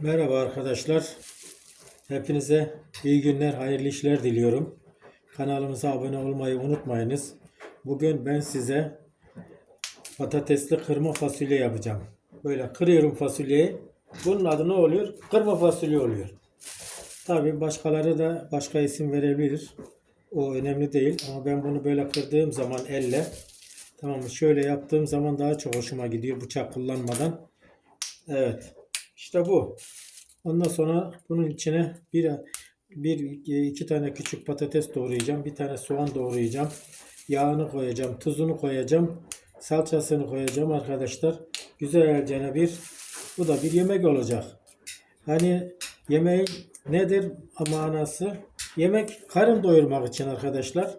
Merhaba arkadaşlar. Hepinize iyi günler, hayırlı işler diliyorum. Kanalımıza abone olmayı unutmayınız. Bugün ben size patatesli kırma fasulye yapacağım. Böyle kırıyorum fasulyeyi. Bunun adı ne oluyor? Kırma fasulye oluyor. Tabii başkaları da başka isim verebilir. O önemli değil ama ben bunu böyle kırdığım zaman elle tamam? Şöyle yaptığım zaman daha çok hoşuma gidiyor bıçak kullanmadan. Evet. İşte bu. Ondan sonra bunun içine bir, bir iki tane küçük patates doğrayacağım. Bir tane soğan doğrayacağım. Yağını koyacağım. Tuzunu koyacağım. Salçasını koyacağım arkadaşlar. Güzelce bir bu da bir yemek olacak. Hani yemeğin nedir manası? Yemek karın doyurmak için arkadaşlar.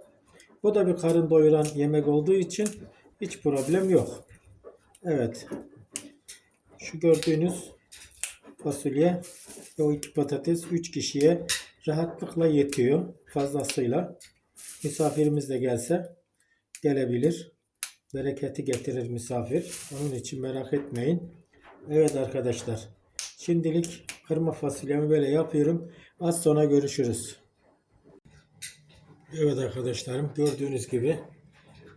Bu da bir karın doyuran yemek olduğu için hiç problem yok. Evet. Şu gördüğünüz fasulye ve o iki patates 3 kişiye rahatlıkla yetiyor fazlasıyla. Misafirimiz de gelse gelebilir. Bereketi getirir misafir. Onun için merak etmeyin. Evet arkadaşlar. Şimdilik kırma fasulyemi böyle yapıyorum. Az sonra görüşürüz. Evet arkadaşlarım gördüğünüz gibi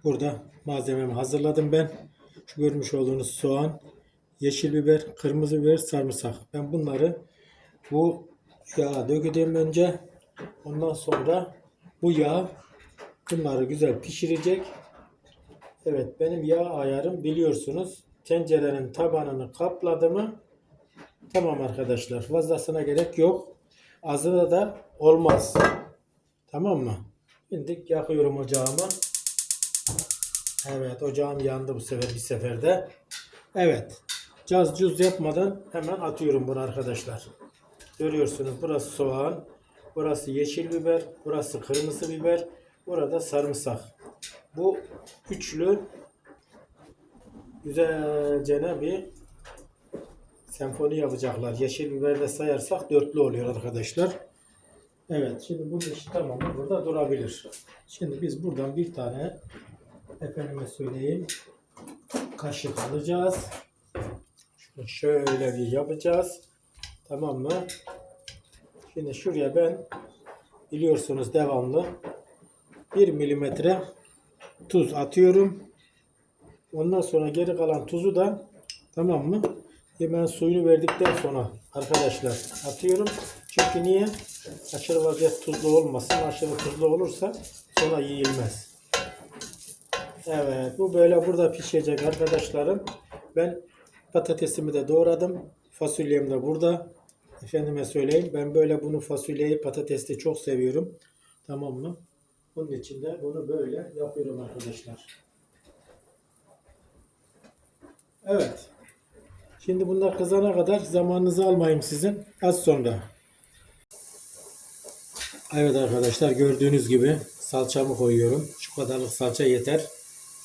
burada malzememi hazırladım ben. Şu görmüş olduğunuz soğan, yeşil biber, kırmızı biber, sarımsak. Ben bunları bu yağa dökeceğim önce. Ondan sonra bu yağ bunları güzel pişirecek. Evet benim yağ ayarım biliyorsunuz. Tencerenin tabanını kapladı mı tamam arkadaşlar. Fazlasına gerek yok. Azına da olmaz. Tamam mı? Şimdi yakıyorum ocağımı. Evet ocağım yandı bu sefer bir seferde. Evet. Caz cuz yapmadan hemen atıyorum bunu arkadaşlar. Görüyorsunuz burası soğan, burası yeşil biber, burası kırmızı biber, burada sarımsak. Bu üçlü güzelce bir senfoni yapacaklar. Yeşil biber de sayarsak dörtlü oluyor arkadaşlar. Evet şimdi bu iş tamam mı? Burada durabilir. Şimdi biz buradan bir tane efendime söyleyeyim kaşık alacağız. Şöyle bir yapacağız. Tamam mı? Şimdi şuraya ben biliyorsunuz devamlı 1 milimetre tuz atıyorum. Ondan sonra geri kalan tuzu da tamam mı? Hemen suyunu verdikten sonra arkadaşlar atıyorum. Çünkü niye? Aşırı vaziyet tuzlu olmasın. Aşırı tuzlu olursa sonra yiyilmez. Evet bu böyle burada pişecek arkadaşlarım. Ben patatesimi de doğradım. Fasulyem de burada. Efendime söyleyeyim ben böyle bunu fasulyeyi patatesli çok seviyorum. Tamam mı? Bunun için de bunu böyle yapıyorum arkadaşlar. Evet. Şimdi bunlar kızana kadar zamanınızı almayayım sizin. Az sonra. Evet arkadaşlar gördüğünüz gibi salçamı koyuyorum. Şu kadarlık salça yeter.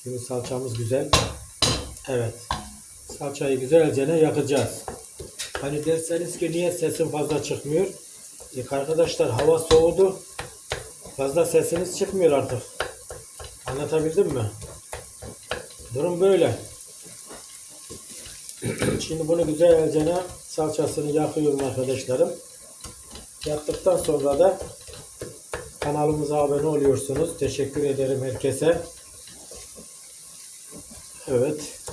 Şimdi salçamız güzel. Evet. Salçayı güzelce yakacağız. Hani derseniz ki niye sesin fazla çıkmıyor? E arkadaşlar hava soğudu. Fazla sesiniz çıkmıyor artık. Anlatabildim mi? Durum böyle. Şimdi bunu güzelce salçasını yakıyorum arkadaşlarım. Yaktıktan sonra da kanalımıza abone oluyorsunuz. Teşekkür ederim herkese. Evet.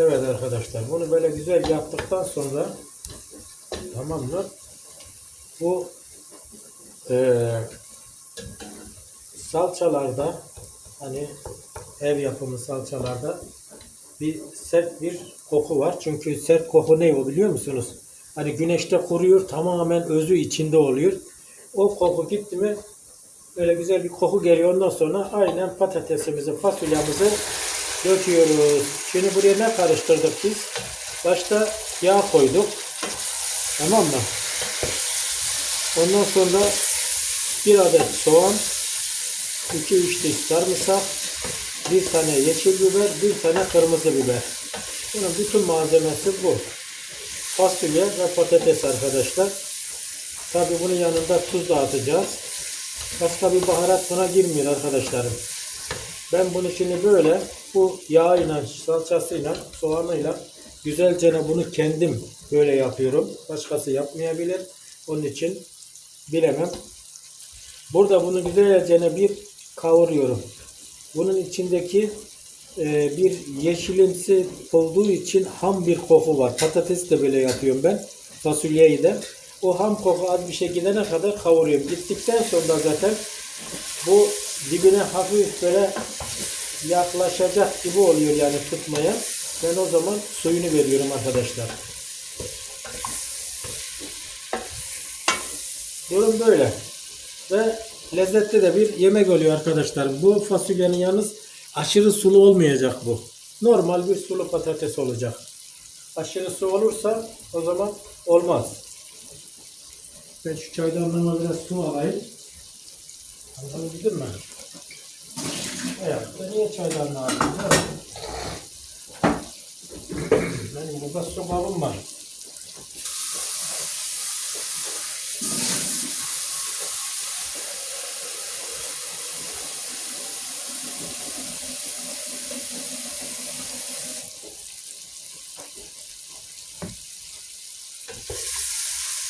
Evet arkadaşlar bunu böyle güzel yaptıktan sonra tamam mı? Bu eee salçalarda hani ev yapımı salçalarda bir sert bir koku var. Çünkü sert koku ne o biliyor musunuz? Hani güneşte kuruyor tamamen özü içinde oluyor. O koku gitti mi böyle güzel bir koku geliyor. Ondan sonra aynen patatesimizi, fasulyamızı döküyoruz. Şimdi buraya ne karıştırdık biz? Başta yağ koyduk. Tamam mı? Ondan sonra bir adet soğan, 2-3 diş sarımsak, bir tane yeşil biber, bir tane kırmızı biber. Bunun bütün malzemesi bu. Fasulye ve patates arkadaşlar. Tabi bunun yanında tuz da atacağız. Başka bir baharat buna girmiyor arkadaşlarım. Ben bunu şimdi böyle bu yağıyla, salçasıyla, soğanıyla güzelce bunu kendim böyle yapıyorum. Başkası yapmayabilir. Onun için bilemem. Burada bunu güzelce bir kavuruyorum. Bunun içindeki e, bir yeşilimsi olduğu için ham bir koku var. Patates de böyle yapıyorum ben. Fasulyeyi de. O ham koku az bir şey gidene kadar kavuruyorum. Gittikten sonra zaten bu dibine hafif böyle yaklaşacak gibi oluyor yani tutmaya. Ben o zaman suyunu veriyorum arkadaşlar. Durum böyle. Ve lezzetli de bir yemek oluyor arkadaşlar. Bu fasulyenin yalnız aşırı sulu olmayacak bu. Normal bir sulu patates olacak. Aşırı su olursa o zaman olmaz. Ben şu çaydanlığıma biraz su alayım. Anladın mi? Ben niye çaydanlığı aldım? değil mi? Benim burada su kabım var.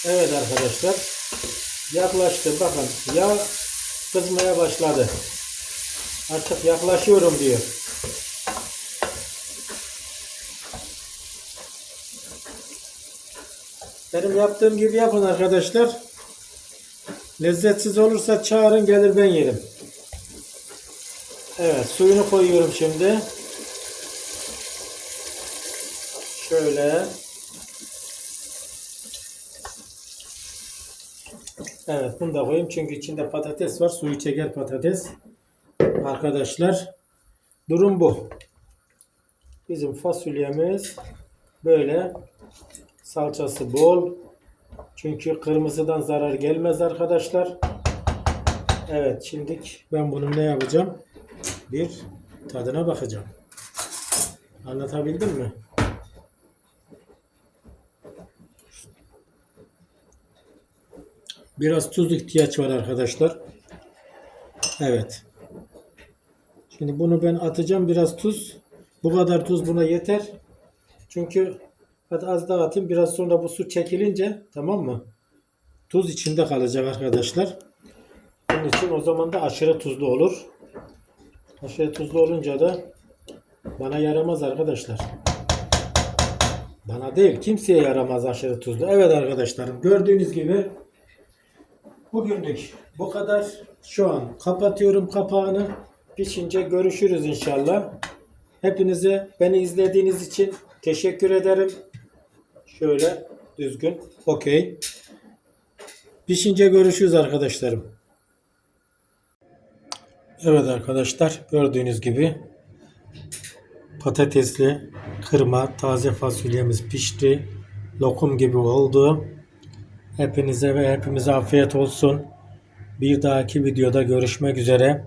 Evet arkadaşlar. Yaklaştı. Bakın yağ kızmaya başladı. Artık yaklaşıyorum diyor. Benim yaptığım gibi yapın arkadaşlar. Lezzetsiz olursa çağırın gelir ben yerim. Evet suyunu koyuyorum şimdi. Şöyle. Evet bunu da koyayım çünkü içinde patates var. Suyu çeker patates. Arkadaşlar durum bu. Bizim fasulyemiz böyle salçası bol. Çünkü kırmızıdan zarar gelmez arkadaşlar. Evet şimdi ben bunu ne yapacağım? Bir tadına bakacağım. Anlatabildim mi? Biraz tuz ihtiyaç var arkadaşlar. Evet. Şimdi bunu ben atacağım biraz tuz. Bu kadar tuz buna yeter. Çünkü hadi az daha atayım. Biraz sonra bu su çekilince tamam mı? Tuz içinde kalacak arkadaşlar. Bunun için o zaman da aşırı tuzlu olur. Aşırı tuzlu olunca da bana yaramaz arkadaşlar. Bana değil kimseye yaramaz aşırı tuzlu. Evet arkadaşlarım gördüğünüz gibi bugünlük bu kadar. Şu an kapatıyorum kapağını. Pişince görüşürüz inşallah. Hepinize beni izlediğiniz için teşekkür ederim. Şöyle düzgün. Okey. Pişince görüşürüz arkadaşlarım. Evet arkadaşlar gördüğünüz gibi patatesli kırma taze fasulyemiz pişti. Lokum gibi oldu. Hepinize ve hepimize afiyet olsun. Bir dahaki videoda görüşmek üzere.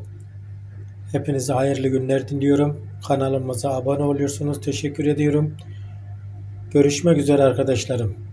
Hepinize hayırlı günler diliyorum. Kanalımıza abone oluyorsunuz. Teşekkür ediyorum. Görüşmek üzere arkadaşlarım.